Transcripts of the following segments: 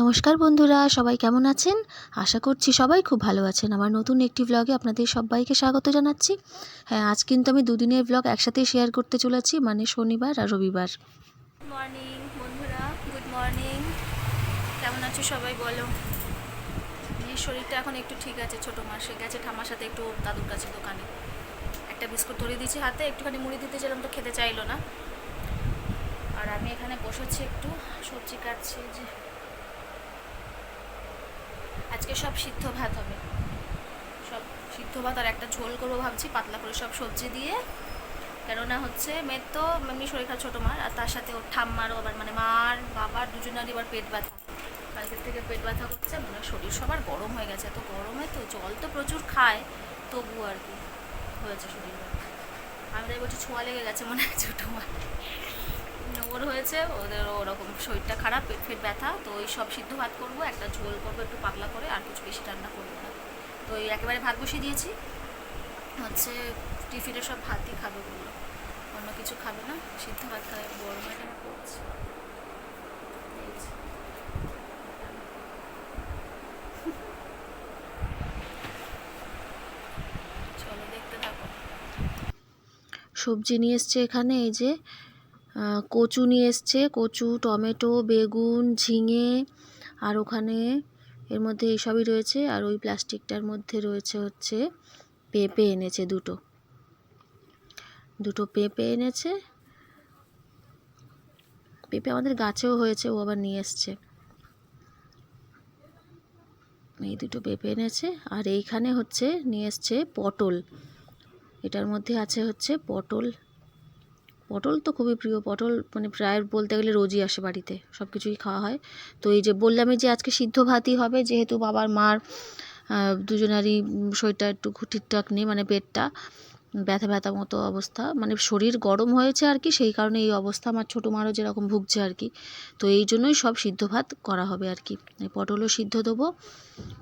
নমস্কার বন্ধুরা, সবাই কেমন আছেন? আশা করছি সবাই খুব ভালো আছেন। আমার নতুন একটি ব্লগে আপনাদের সবাইকে স্বাগত জানাচ্ছি। হ্যাঁ আজ কিন্তু আমি দুদিনের ব্লগ একসাথেই শেয়ার করতে চলেছি মানে শনিবার আর রবিবার। মর্নিং বন্ধুরা। গুড মর্নিং কেমন আছো সবাই বলো? শরীরটা এখন একটু ঠিক আছে, ছোটো মাসে গেছে ঠামার সাথে একটু দাদুর কাছে দোকানে। একটা বিস্কুট ধরে দিয়েছি হাতে, একটুখানি মুড়ি দিতে চাইলাম তো খেতে চাইলো না। আর আমি এখানে বসেছি একটু, সবজি কাটছি, যে আজকে সব সিদ্ধ ভাত হবে। সব সিদ্ধ ভাত আর একটা ঝোল করব ভাবছি, পাতলা করে সব সবজি দিয়ে। কেননা হচ্ছে মেয়ের তো এমনি শরীর খারাপ, ছোটো মার, আর তার সাথে ওর ঠাম্মারও আবার মানে মার, বাবার দুজনেরই এবার পেট ব্যথা। কালকের থেকে পেট ব্যথা করছে মানে শরীর সবার গরম হয়ে গেছে, এত গরমে তো জল তো প্রচুর খায় তবু আর কি হয়েছে শরীর। ব্যথা আমি তাই বলছি ছোঁয়া লেগে গেছে মনে হয় ছোটো মার। ওর হয়েছে, ওদের ওরকম শরীরটা খারাপ, পেট ফেট ব্যথা, তো ওই সব সিদ্ধ ভাত করব, একটা ঝোল করব, একটু পাতলা করে, আর কিছু বেশি রান্না করব না। তো ওই একেবারে ভাত বসিয়ে দিয়েছি। হচ্ছে টিফিনে সব ভাতই খাবে বলল। অন্য কিছু খাবে না, সিদ্ধ ভাত খাবে, বড় ম্যাডাম করছে। সবজি নিয়ে এসছে এখানে, এই যে কচু নিয়ে এসছে। কচু, টমেটো, বেগুন, ঝিঙে আর ওখানে এর মধ্যে এইসবই রয়েছে। আর ওই প্লাস্টিকটার মধ্যে রয়েছে হচ্ছে পেঁপে এনেছে দুটো। দুটো পেঁপে এনেছে। পেঁপে আমাদের গাছেও হয়েছে, ও আবার নিয়ে এসছে। এই দুটো পেঁপে এনেছে। আর এইখানে হচ্ছে নিয়ে এসছে পটল। এটার মধ্যে আছে হচ্ছে পটল পটল তো খুবই প্রিয় পটল মানে প্রায় বলতে গেলে রোজই আসে বাড়িতে সব কিছুই খাওয়া হয়। তো এই যে বললামই যে আজকে সিদ্ধ ভাতই হবে, যেহেতু বাবার মার দুজনারই শরীরটা একটু ঠিকঠাক নেই মানে পেটটা, ব্যথা ব্যথা মতো অবস্থা মানে শরীর গরম হয়েছে আর কি, সেই কারণে এই অবস্থা, আমার ছোটো মারও যেরকম ভুগছে আর কি। তো এই জন্যই সব সিদ্ধ ভাত করা হবে আর কি। পটলও সিদ্ধ দেবো,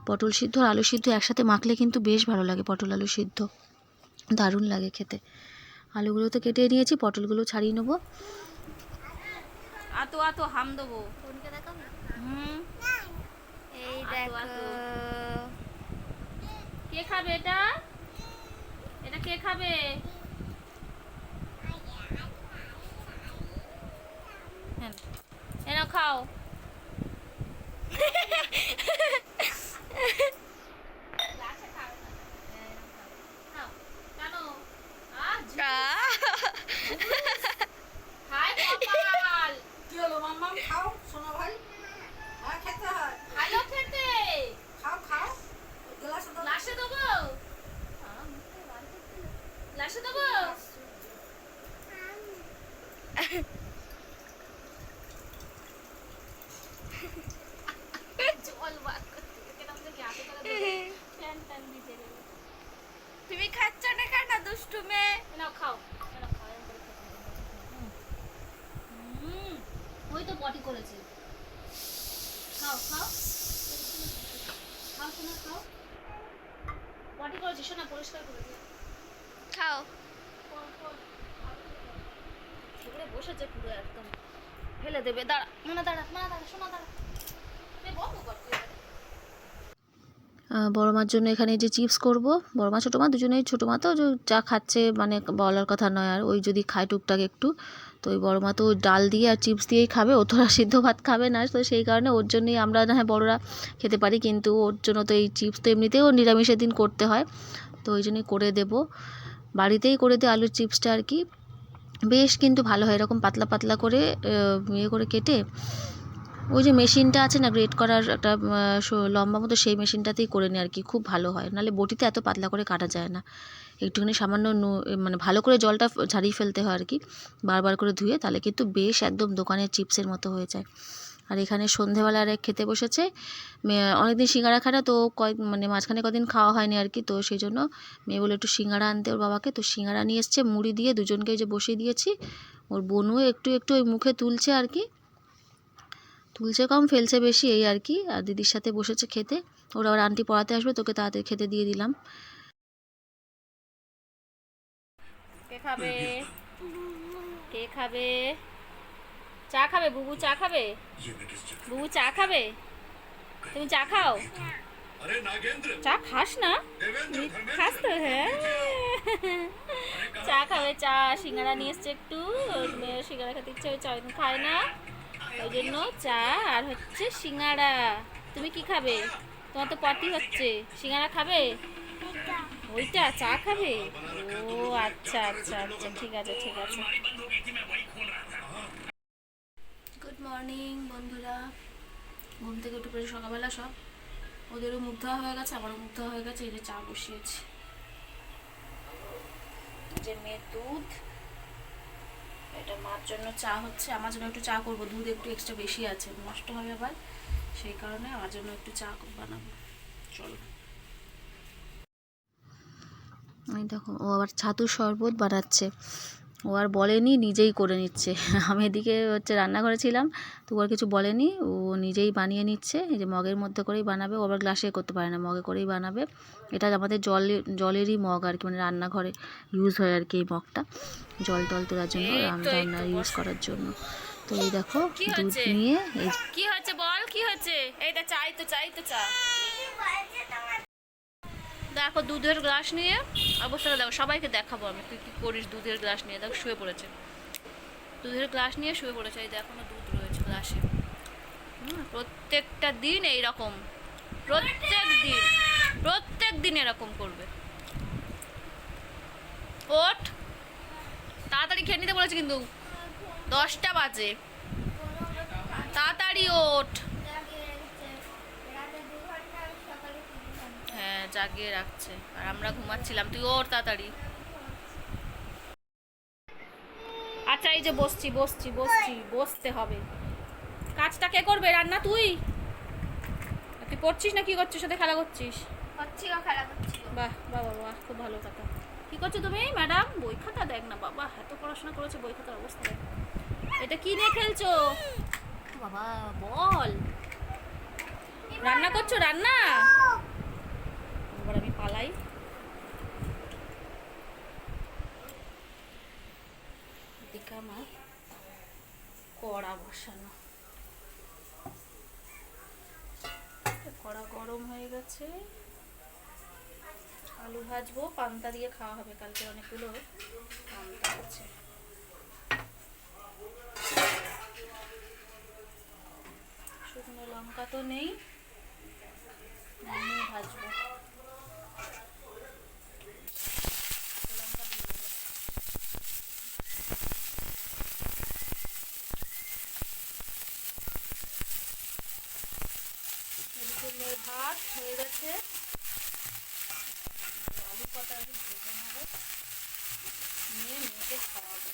পটল সিদ্ধ আর আলু সিদ্ধ একসাথে মাখলে কিন্তু বেশ ভালো লাগে, পটল আলু সিদ্ধ, দারুণ লাগে খেতে। আলুগুলো তো কেটে নিয়েছি পটলগুলো ছাড়িয়ে নেব। আতো আতো হাম দেবো। হুম। এই দেখো। কে খাবে এটা? এটা কে খাবে? হ্যাঁ। এ খাও হাই কপাল কি হলো মাম্মাম খাও সোনা ভাই হ্যাঁ খেতে হয় ভালো খেতে খাও খাও গ্লাসে দাও লাশে দেবো লাশে দেবো জল বার করতে গেলাম দেখি হাতে করে দেবো। ফ্যান ট্যান দিতে গেলে। তুমি খাচ্ছ না কেন দুষ্টু মেয়ে এ নাও খাও এ নাও খাও, এরম করে খেতে হবে। হুম, ওই তো পটি করেছে খাও খাও খাও শোনা খাও পটি করেছে শোনা পরিষ্কার করেছে খাও। সেগুলো বসেছে পুরো একদম। ফেলে দেবে দাঁড়া মনে দাঁড়া মনে দাঁড়া শোনা দাঁড়া। বকো কর আহ, বড় মার জন্য এখানে যে চিপস করব। বড় মা ছোটো মা দুজনেই ছোটো মা তো যা খাচ্ছে মানে বলার কথা নয়। আর ওই যদি খায় টুকটাক একটু। তো ওই বড়ো মা তো ডাল দিয়ে আর চিপস দিয়েই খাবে, ও তো আর সিদ্ধ ভাত খাবে না। তো সেই কারণে ওর জন্যই আমরা না হয় বড়রা খেতে পারি, কিন্তু ওর জন্য তো এই চিপস তো এমনিতেও নিরামিষের দিন করতে হয়। তো ওই জন্যই করে দেব। বাড়িতেই করে দিই আলুর চিপসটা আর কি। বেশ কিন্তু ভালো হয়, এরকম পাতলা পাতলা করে ইয়ে করে কেটে ওই যে মেশিনটা আছে না গ্রেট করার একটা লম্বা মতো সেই মেশিনটাতেই করে নিই আর কি খুব ভালো হয়। নাহলে বটিতে এত পাতলা করে কাটা যায় না। একটুখানি সামান্য মানে ভালো করে জলটা ঝারিয়ে ফেলতে হয় আর কি বারবার করে ধুয়ে, তাহলে কিন্তু বেশ একদম দোকানের চিপসের মতো হয়ে যায়। আর এখানে সন্ধেবেলা আর খেতে বসেছে অনেকদিন সিঙ্গারা খায় না, তো কয়েক মানে মাঝখানে কদিন খাওয়া হয়নি আর কি তো সেই জন্য মেয়ে বলে একটু সিঙ্গারা আনতে ওর বাবাকে, তো সিঙ্গারা নিয়ে এসছে, মুড়ি দিয়ে দুজনকে যে বসিয়ে দিয়েছি, ওর বোনও একটু একটু ওই মুখে তুলছে আর কি তুলছে কম, ফেলছে বেশি, এই আর কি। আর দিদির সাথে বসেছে খেতে। ওরা ওর আন্টি পড়াতে আসবে, তোকে তাড়াতাড়ি খেতে দিয়ে দিলাম। কে খাবে? কে খাবে? চা খাবে? বুবু চা খাবে? বুবু চা খাবে? তুমি চা খাও? চা খাস না? খাস তো হ্যাঁ। চা খাবে, চা। সিঙ্গারা নিয়ে এসছে একটু। সিঙ্গারা খেতে ইচ্ছে হয় চাউমিন খায় না। ওই জন্য চা আর হচ্ছে সিঙ্গারা তুমি কি খাবে? তোমার তো পটি হচ্ছে। সিঙ্গারা খাবে? ওইটা চা খাবে? ও আচ্ছা আচ্ছা আচ্ছা। ঠিক আছে ঠিক আছে। গুড মর্নিং বন্ধুরা। ঘুম থেকে উঠে পড়ে সকালবেলা সব। ওদেরও মুখ ধোয়া হয়ে গেছে, আমারও মুখ ধোয়া হয়ে গেছে, এই যে চা বসিয়েছি। যে মেয়ের দুধ। এটা মার জন্য চা হচ্ছে, আমার জন্য একটু চা করব, দুধ একটু এক্সট্রা বেশি আছে, নষ্ট হবে আবার, সেই কারণে আমার জন্য একটু চা বানাবো। চলো। দেখো, ও আবার ছাতুর শরবত বানাচ্ছে। ও আর বলেনি নিজেই করে নিচ্ছে। আমি এদিকে হচ্ছে রান্নাঘরে ছিলাম তো ও আর কিছু বলেনি। ও নিজেই বানিয়ে নিচ্ছে এই যে মগের মধ্যে করেই বানাবে। ও আবার গ্লাসে করতে পারে না মগে করেই বানাবে। এটা আমাদের জলে জলেরই মগ আর কি মানে রান্নাঘরে ইউজ হয় আর কি এই মগটা জল টল তোলার জন্য রান্না ইউজ করার জন্য। তো এই দেখো দুধ নিয়ে কি হচ্ছে বল কি হচ্ছে? এইটা চাই তো চাই তো চা। দেখো দুধের গ্লাস নিয়ে, অবস্থাটা দেখো, সবাইকে দেখাবো আমি তুই কি করিস দুধের গ্লাস নিয়ে। দেখো, শুয়ে পড়েছে। দুধের গ্লাস নিয়ে শুয়ে পড়েছে, এই দেখো দুধ রয়েছে গ্লাসে। প্রত্যেকটা দিন এই রকম প্রত্যেক দিন প্রত্যেক দিন এরকম করবে। ওঠ। তাড়াতাড়ি খেয়ে নিতে বলেছে কিন্তু। দশটা বাজে। তাড়াতাড়ি ওঠ। জাগিয়ে রাখছে। আর আমরা ঘুমাচ্ছিলাম। তুই ওর তাড়াতাড়ি। আচ্ছা এই যে বসছি বসছি বসছি বসতে হবে। কাজটা কে করবে? রান্না তুই? তুই পড়ছিস না কি করছিস? সাথে খেলা করছিস? খেলা করছি বাহ বাহ বাহ খুব ভালো কথা। কি করছ তুমি? ম্যাডাম বই খাতা দেখ না বাবা। এত পড়াশোনা করেছে বই খাতার অবস্থা দেখ। এটা কি নিয়ে খেলছো? বাবা বল। রান্না করছ? রান্না? পালাই। এদিকে আমার কড়া বসানো। কড়া গরম হয়ে গেছে। আলু ভাজবো, পান্তা দিয়ে খাওয়া হবে, কালকে অনেকগুলো পান্তা আছে। শুকনো লঙ্কা তো নেই এমনি ভাজবো লঙ্কা দিয়ে দেবো। এদিকে মেয়ের ভাত হয়ে গেছে আলু কটা আগে ভেজে নেব নিয়ে মেয়েকে খাওয়াবো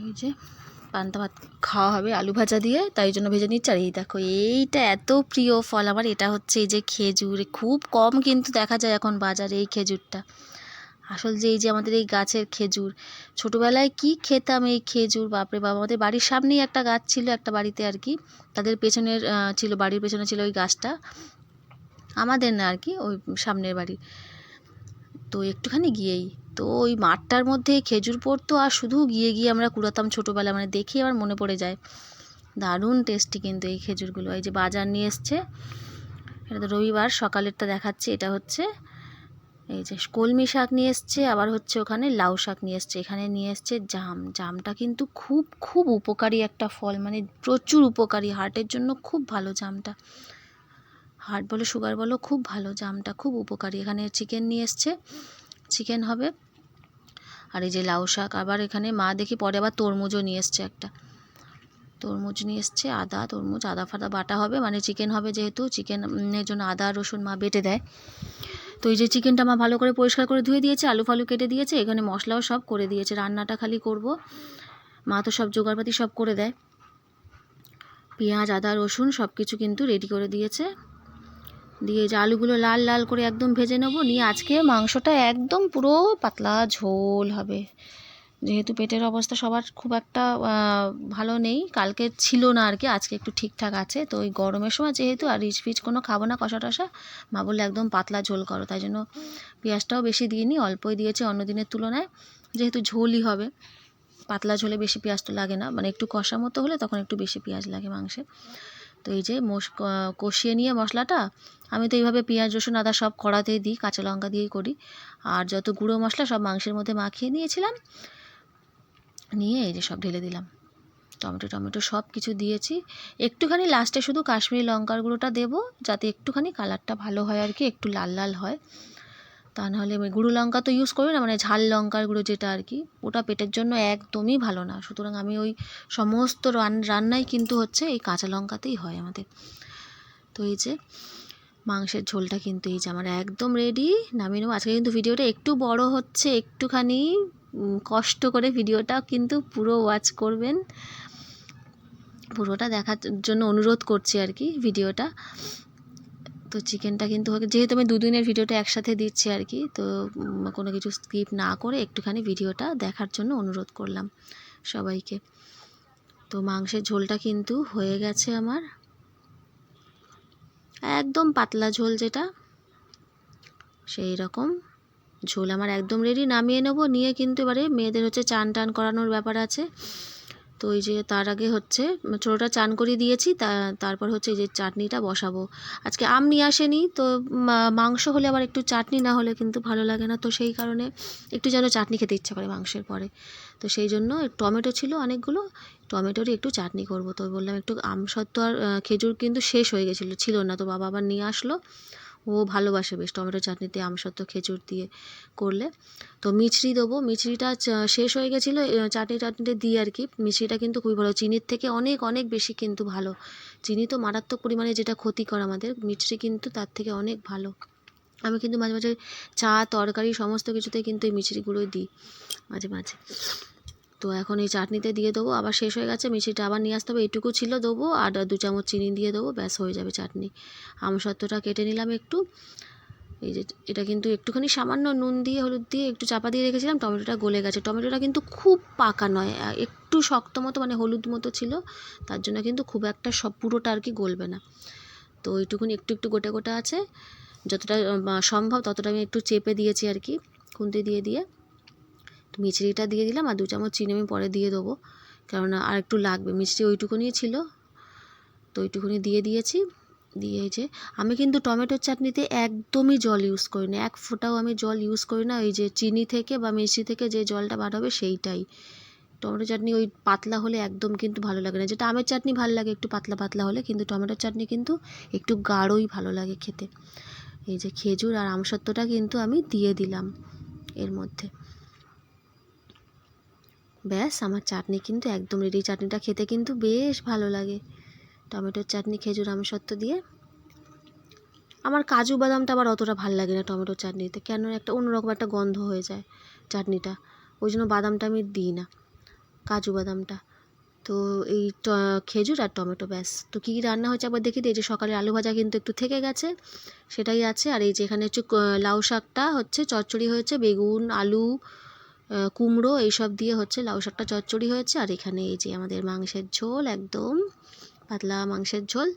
এই যে পান্তা ভাত খাওয়া হবে, আলু ভাজা দিয়ে, তাই জন্য ভেজে নিচ্ছে। আর এই দেখো, এইটা এত প্রিয় ফল। আমার এটা হচ্ছে এই যে খেজুর খুব কম কিন্তু দেখা যায় এখন বাজারে এই খেজুরটা। আসল যে এই যে আমাদের এই গাছের খেজুর, ছোটোবেলায় কি খেতাম এই খেজুর? বাপরে বাবা আমাদের বাড়ির সামনেই একটা গাছ ছিল, একটা বাড়িতে আর কি। তাদের পেছনের ছিল, বাড়ির পেছনে ছিল ওই গাছটা। আমাদের না আর কি, ওই সামনের বাড়ি তো একটুখানি গিয়েই তো ওই মাঠটার মধ্যে খেজুর পড়তো আর শুধু গিয়ে গিয়ে আমরা কুড়াতাম ছোটোবেলা মানে দেখে আমার মনে পড়ে যায়। দারুণ টেস্টি কিন্তু এই খেজুরগুলো। এই যে বাজার নিয়ে এসছে, এটা তো রবিবার, সকালেরটা দেখাচ্ছে। এটা হচ্ছে এই যে কলমি শাক নিয়ে এসছে, আবার হচ্ছে ওখানে লাউ শাক নিয়ে এসছে। এখানে নিয়ে এসছে জাম। জামটা কিন্তু খুব খুব উপকারী একটা ফল মানে প্রচুর উপকারী। হার্টের জন্য খুব ভালো জামটা। হার্ট বলো, সুগার বলো, খুব ভালো জামটা, খুব উপকারী। এখানে চিকেন নিয়ে এসছে। চিকেন হবে। আর এই যে লাউ শাক, আবার এখানে মা দেখি পরে আবার তরমুজও নিয়ে এসছে একটা। তরমুজ নিয়ে এসছে, আদা, তরমুজ, আদা ফাদা বাটা হবে মানে চিকেন হবে যেহেতু চিকেনের জন্য আদা, রসুন মা বেটে দেয়। তো এই যে চিকেনটা মা ভালো করে পরিষ্কার করে ধুয়ে দিয়েছে, আলু ফালু কেটে দিয়েছে, এখানে মশলাও সব করে দিয়েছে, রান্নাটা খালি করব। মা তো সব জোগাড়পাতি সব করে দেয়। পেঁয়াজ, আদা, রসুন সব কিছু কিন্তু রেডি করে দিয়েছে। দিয়ে যে আলুগুলো লাল লাল করে একদম ভেজে নেব, নিয়ে আজকে মাংসটা একদম পুরো পাতলা ঝোল হবে। যেহেতু পেটের অবস্থা সবার খুব একটা ভালো নেই, কালকে ছিল না আর কি, আজকে একটু ঠিকঠাক আছে। তো ওই গরমের সময় যেহেতু আর রিচ ফিচ কোনো খাব না, কষা টষা, মা বললে একদম পাতলা ঝোল করো, তাই জন্য পেঁয়াজটাও বেশি দিইনি, অল্পই দিয়েছে অন্য দিনের তুলনায়। যেহেতু ঝোলই হবে, পাতলা ঝোলে বেশি পেঁয়াজ তো লাগে না মানে একটু কষা মতো হলে তখন একটু বেশি পেঁয়াজ লাগে মাংসে। তো এই যে মোষ কষিয়ে নিয়ে মশলাটা আমি তো এইভাবে পেঁয়াজ, রসুন, আদা সব কড়াতেই দিই, কাঁচা লঙ্কা দিয়েই করি। আর যত গুঁড়ো মশলা সব মাংসের মধ্যে মাখিয়ে নিয়েছিলাম, নিয়ে এই যে সব ঢেলে দিলাম। টমেটো টমেটো সব কিছু দিয়েছি। একটুখানি লাস্টে শুধু কাশ্মীরি লঙ্কার গুঁড়োটা দেবো, যাতে একটুখানি কালারটা ভালো হয় আর কি, একটু লাল লাল হয়। তা নাহলে গুঁড়ো লঙ্কা তো ইউজ করি না মানে ঝাল লঙ্কার গুঁড়ো যেটা আর কি, ওটা পেটের জন্য একদমই ভালো না। সুতরাং আমি ওই সমস্ত রান- রান্নাই কিন্তু হচ্ছে এই কাঁচা লঙ্কাতেই হয় আমাদের। তো এই যে মাংসের ঝোলটা কিন্তু এই যে আমার একদম রেডি নামিয়ে নেব। আজকে কিন্তু ভিডিওটা একটু বড় হচ্ছে, একটুখানি কষ্ট করে ভিডিওটা কিন্তু পুরো ওয়াচ করবেন। পুরোটা দেখার জন্য অনুরোধ করছি আর কি ভিডিওটা। তো চিকেনটা কিন্তু যেহেতু আমি দুদিনের ভিডিওটা একসাথে দিচ্ছি আর কি, তো কোনো কিছু স্কিপ না করে একটুখানি ভিডিওটা দেখার জন্য অনুরোধ করলাম সবাইকে। তো মাংসের ঝোলটা কিন্তু হয়ে গেছে আমার। একদম পাতলা ঝোল যেটা, সেই রকম ঝোল। আমার একদম রেডি নামিয়ে নেব। নিয়ে কিন্তু এবারে মেয়েদের হচ্ছে চান টান করানোর ব্যাপার আছে। তো ওই যে তার আগে হচ্ছে, ছোটোটা চান করিয়ে দিয়েছি, তা, তারপর হচ্ছে এই যে চাটনিটা বসাবো। আজকে আম নিয়ে আসেনি, তো মাংস হলে আবার একটু চাটনি না হলে কিন্তু ভালো লাগে না। তো সেই কারণে একটু যেন চাটনি খেতে ইচ্ছা করে মাংসের পরে। তো সেই জন্য টমেটো ছিল অনেকগুলো, টমেটোরই একটু চাটনি করব। তো বললাম একটু আম সত্ত্ব আর খেজুর কিন্তু শেষ হয়ে গেছিল, ছিল না। তো বাবা আবার নিয়ে আসলো। ও ভালোবাসে বেশ, টমেটো চাটনিতে আমসত্ত্ব খেজুর দিয়ে করলে। তো মিছরি দেবো, মিছরিটা শেষ হয়ে গেছিল চাটনি টাটনিতে দিই আর কি। মিছরিটা কিন্তু খুবই ভালো, চিনির থেকে অনেক অনেক বেশি কিন্তু ভালো। চিনি তো মারাত্মক পরিমাণে যেটা ক্ষতিকর আমাদের, মিছরি কিন্তু তার থেকে অনেক ভালো। আমি কিন্তু মাঝে মাঝে চা, তরকারি, সমস্ত কিছুতে কিন্তু এই মিছরি দিই, মাঝে মাঝে। তো এখন এই চাটনিতে দিয়ে দেবো, আবার শেষ হয়ে গেছে, মিষ্টিটা আবার নিয়ে আসতে হবে, এইটুকু ছিল দেবো, আর দু চামচ চিনি দিয়ে দেবো, ব্যাস হয়ে যাবে চাটনি। আমসত্ত্বটা কেটে নিলাম একটু। এই যে এটা কিন্তু একটুখানি সামান্য নুন দিয়ে, হলুদ দিয়ে একটু চাপা দিয়ে রেখেছিলাম, টমেটোটা গলে গেছে। টমেটোটা কিন্তু খুব পাকা নয় একটু শক্ত মতো মানে হলুদ মতো ছিল, তার জন্য কিন্তু খুব একটা সব পুরোটা আর কি গলবে না। তো ওইটুকুনি একটু একটু গোটা গোটা আছে, যতটা সম্ভব ততটা আমি একটু চেপে দিয়েছি আর কি, খুন্তি দিয়ে দিয়ে। মিচড়িটা দিয়ে দিলাম আর দু চামচ চিনি আমি পরে দিয়ে দেবো। কেননা আর একটু লাগবে। মিষ্টি ওইটুকুনি ছিল, তো ওইটুকুনি দিয়ে দিয়েছি। দিয়ে যে আমি কিন্তু টমেটোর চাটনিতে একদমই জল ইউজ করি না। এক ফোঁটাও আমি জল ইউজ করি না। ওই যে চিনি থেকে বা মিষ্টি থেকে যে জলটা বার হবে সেইটাই। টমেটো চাটনি ওই পাতলা হলে একদম কিন্তু ভালো লাগে না। যেটা আমের চাটনি ভালো লাগে একটু পাতলা পাতলা হলে, কিন্তু টমেটোর চাটনি কিন্তু একটু গাঢ়ই ভালো লাগে খেতে। এই যে খেজুর আর আমসত্ত্বটা কিন্তু আমি দিয়ে দিলাম এর মধ্যে। ব্যাস, আমার চাটনি কিন্তু একদম রেডি চাটনিটা খেতে কিন্তু বেশ ভালো লাগে। টমেটোর চাটনি, খেজুর আমসত্ত্ব দিয়ে। আমার কাজু বাদামটা আবার অতটা ভালো লাগে না টমেটোর চাটনিতে। কেন? একটা অন্যরকম একটা গন্ধ হয়ে যায় চাটনিটা। ওই জন্য বাদামটা আমি দিই না, কাজু বাদামটা। তো এই খেজুর আর টমেটো ব্যাস। তো কী কী রান্না হয়েছে আবার দেখি দিই। এই যে সকালে আলু ভাজা কিন্তু একটু থেকে গেছে, সেটাই আছে। আর এই যে এখানে হচ্ছে লাউ শাকটা হচ্ছে, চচ্চড়ি হয়েছে, বেগুন, আলু কুমড়ো এইসব দিয়ে হচ্ছে লাউ শাকটা চচ্চড়ি হয়েছে। আর এখানে এই যে আমাদের মাংসের ঝোল একদম পাতলা মাংসের ঝোল।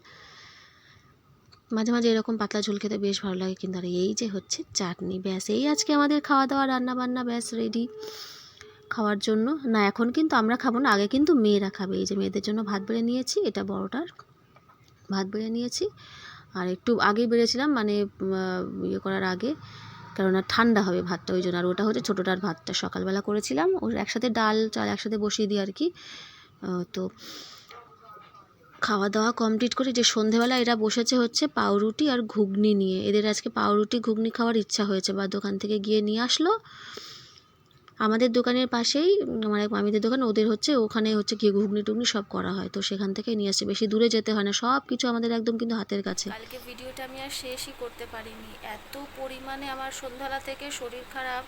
মাঝে মাঝে এরকম পাতলা ঝোল খেতে বেশ ভালো লাগে। কিন্তু আর এই যে হচ্ছে চাটনি, ব্যাস এই আজকে আমাদের খাওয়া দাওয়া রান্না বান্না ব্যাস রেডি খাওয়ার জন্য। না, এখন কিন্তু আমরা খাব না, আগে কিন্তু মেয়েরা খাবে। এই যে মেয়েদের জন্য ভাত বেড়ে নিয়েছি, এটা বড়টার ভাত বেড়ে নিয়েছি। আর একটু আগেই বেড়েছিলাম মানে ইয়ে করার আগে। কেননা ঠান্ডা হবে ভাতটা, ওই জন্য। আর ওটা হচ্ছে ছোটোটার ভাতটা। সকালবেলা করেছিলাম, ওর একসাথে ডাল, চাল একসাথে বসিয়ে দিই আর কি। তো খাওয়া দাওয়া কমপ্লিট করে যে সন্ধেবেলা এরা বসেছে হচ্ছে পাউরুটি আর ঘুগনি নিয়ে। এদের আজকে পাউরুটি, ঘুগনি খাওয়ার ইচ্ছা হয়েছে, বা দোকান থেকে গিয়ে নিয়ে আসলো। আমাদের দোকানের পাশেই আমার এক মামিদের দোকান, ওদের হচ্ছে, ওখানে হচ্ছে গিয়ে ঘুগনি টুগনি সব করা হয়। তো সেখান থেকে নিয়ে আসছে। বেশি দূরে যেতে হয় না। সব কিছু আমাদের একদম কিন্তু হাতের কাছে। কালকে ভিডিওটা আমি আর শেষই করতে পারিনি। এত পরিমাণে আমার সন্ধ্যাবেলা থেকে শরীর খারাপ।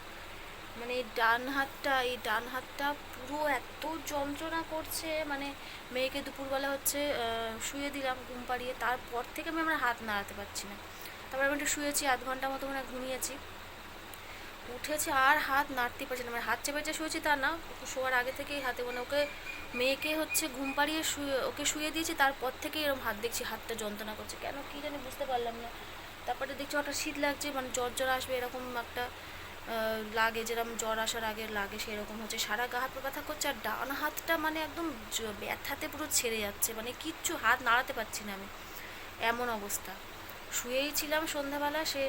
মানে ডান হাতটা, এই ডান হাতটা পুরো এত যন্ত্রণা করছে। মানে মেয়েকে দুপুরবেলা হচ্ছে শুয়ে দিলাম ঘুম পাড়িয়ে। তারপর থেকে আমি আমার হাত নাড়াতে পারছি না। তারপর আমি একটু শুয়েছি, আধ ঘণ্টা মতো মানে ঘুমিয়েছি। উঠেছে আর হাত নাড়তে পারছে না। মানে হাত চেপে যে শুয়েছি তা না শোয়ার আগে থেকেই হাতে মানে ওকে মেয়েকে হচ্ছে ঘুম পাড়িয়ে শুয়ে, ওকে শুয়ে দিয়েছি, তারপর থেকেই এরকম হাত দেখছি, হাতটা যন্ত্রণা করছে। কেন কী জানি বুঝতে পারলাম না। তারপরে দেখছি হঠাৎ শীত লাগছে মানে জ্বর জ্বর আসবে এরকম একটা লাগে যেরকম জ্বর আসার আগে লাগে সেরকম হচ্ছে। সারা গা হাত ব্যথা করছে আর ডান হাতটা মানে একদম ব্যথাতে পুরো ছেড়ে যাচ্ছে। মানে কিচ্ছু হাত নাড়াতে পারছি না আমি। এমন অবস্থা। শুয়েই ছিলাম সন্ধ্যাবেলা, সে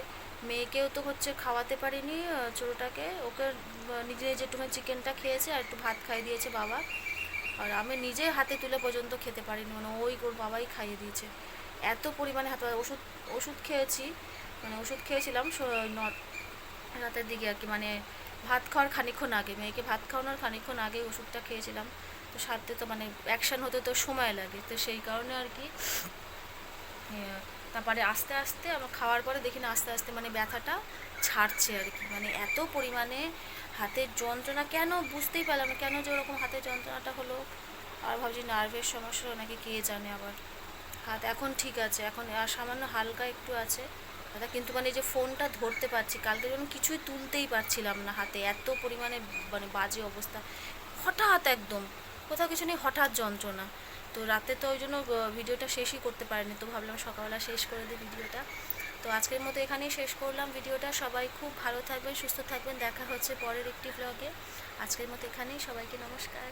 মেয়েকেও তো হচ্ছে খাওয়াতে পারিনি ছোটোটাকে ওকে নিজে একটুখানি চিকেনটা খেয়েছে আর একটু ভাত খাইয়ে দিয়েছে বাবা। আর আমি নিজে হাতে তুলে পর্যন্ত খেতে পারিনি মানে ওই ওর বাবাই খাইয়ে দিয়েছে। এত পরিমাণে হাত ওষুধ ওষুধ খেয়েছি মানে ওষুধ খেয়েছিলাম রাতের দিকে আর কি মানে ভাত খাওয়ার খানিক্ষণ আগে, মেয়েকে ভাত খাওয়ানোর খানিক্ষণ আগে ওষুধটা খেয়েছিলাম। তো সাথে তো মানে অ্যাকশান হতে তো সময় লাগে, তো সেই কারণে আর কি তারপরে আস্তে আস্তে আমার খাওয়ার পরে দেখি না, আস্তে আস্তে মানে ব্যথাটা ছাড়ছে আর কি। মানে এত পরিমাণে হাতের যন্ত্রণা, কেন বুঝতেই পারলাম না, কেন যে ওরকম হাতের যন্ত্রণাটা হলো? আর ভাবছি নার্ভের সমস্যা নাকি কে জানে আবার। হাত এখন ঠিক আছে, এখন আর সামান্য হালকা একটু আছে। দাদা, কিন্তু মানে যে ফোনটা ধরতে পারছি, কালকে যেন কিছুই তুলতেই পারছিলাম না হাতে, এত পরিমাণে মানে বাজে অবস্থা। হঠাৎ একদম, কোথাও কিছু নেই, হঠাৎ যন্ত্রণা। তো রাতে তো ওই জন্য ভিডিওটা শেষই করতে পারিনি, তো ভাবলাম সকালবেলা শেষ করে দিই ভিডিওটা। তো আজকের মতো এখানেই শেষ করলাম ভিডিওটা, সবাই খুব ভালো থাকবেন, সুস্থ থাকবেন, দেখা হচ্ছে পরের একটি ব্লগে আজকের মতো এখানেই, সবাইকে নমস্কার।